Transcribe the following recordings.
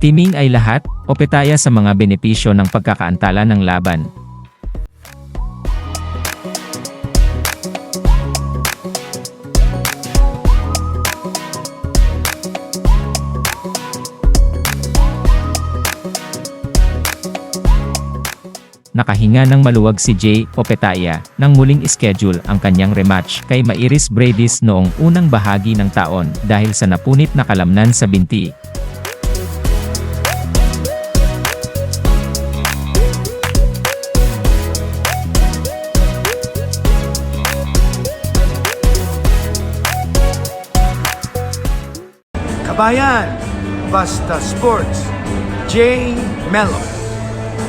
Timing ay lahat o petaya sa mga benepisyo ng pagkakaantala ng laban. Nakahinga ng maluwag si Jay Opetaya nang muling schedule ang kanyang rematch kay Mairis Bradis noong unang bahagi ng taon dahil sa napunit na kalamnan sa binti. Kabayan, Basta Sports, J. Mello.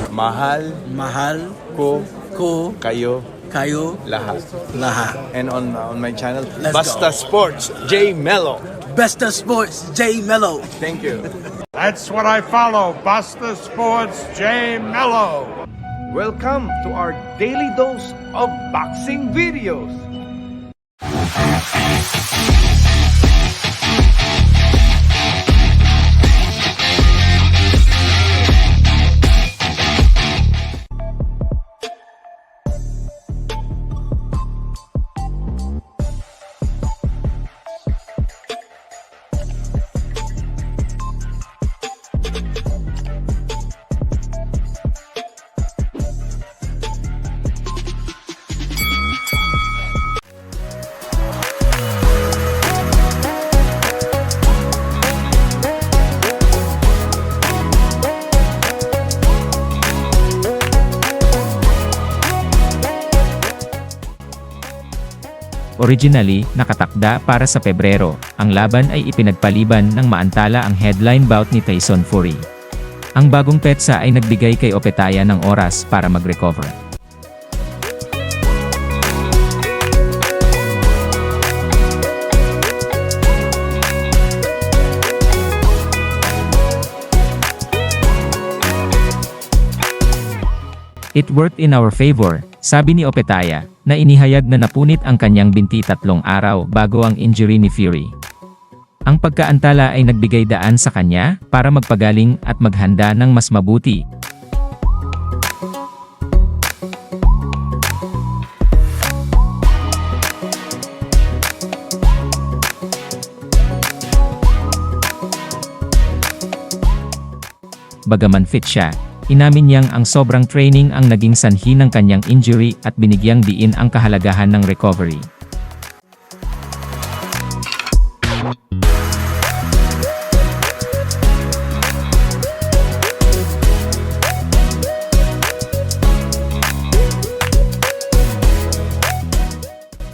Mahal mahal ko ko kayo kayo lahat. lahat. And on on my channel, Let's Basta go. Sports, J Mello. Besta Sports, J Mello. Thank you. That's what I follow. Basta Sports J Mello. Welcome to our daily dose of boxing videos. Originally, nakatakda para sa Pebrero, ang laban ay ipinagpaliban ng maantala ang headline bout ni Tyson Fury. Ang bagong petsa ay nagbigay kay Opetaya ng oras para mag-recover. It worked in our favor, sabi ni Opetaya, na inihayag na napunit ang kanyang binti tatlong araw bago ang injury ni Fury. Ang pagkaantala ay nagbigay daan sa kanya para magpagaling at maghanda ng mas mabuti. Bagaman fit siya, inamin niyang ang sobrang training ang naging sanhi ng kanyang injury at binigyang diin ang kahalagahan ng recovery.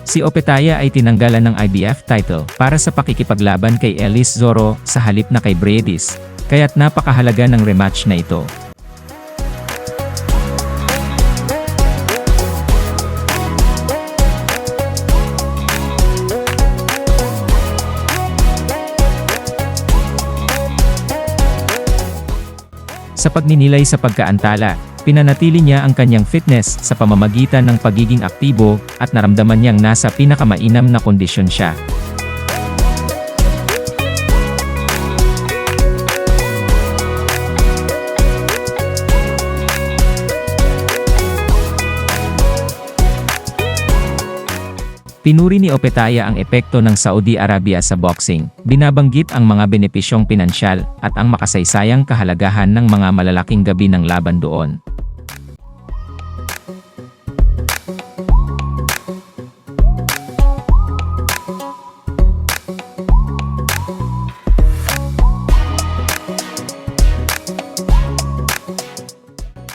Si Opetaya ay tinanggalan ng IBF title para sa pakikipaglaban kay Ellis Zoro sa halip na kay Bradis, kaya't napakahalaga ng rematch na ito. Sa pagninilay sa pagkaantala, pinanatili niya ang kanyang fitness sa pamamagitan ng pagiging aktibo at naramdaman niyang nasa pinakamainam na kondisyon siya. Pinuri ni Opetaya ang epekto ng Saudi Arabia sa boxing, binabanggit ang mga benepisyong pinansyal at ang makasaysayang kahalagahan ng mga malalaking gabi ng laban doon.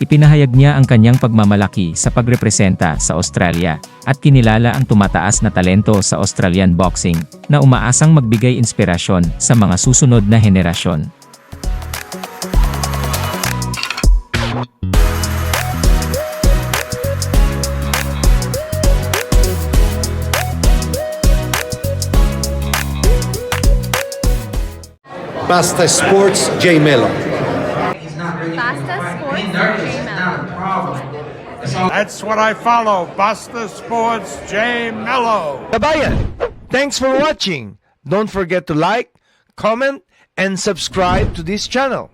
Ipinahayag niya ang kanyang pagmamalaki sa pagrepresenta sa Australia, at kinilala ang tumataas na talento sa Australian boxing, na umaasang magbigay inspirasyon sa mga susunod na henerasyon. Basta Sports J Mello. That's what I follow. Buster Sports J Mello. Kabayan, thanks for watching. Don't forget to like, comment, and subscribe to this channel.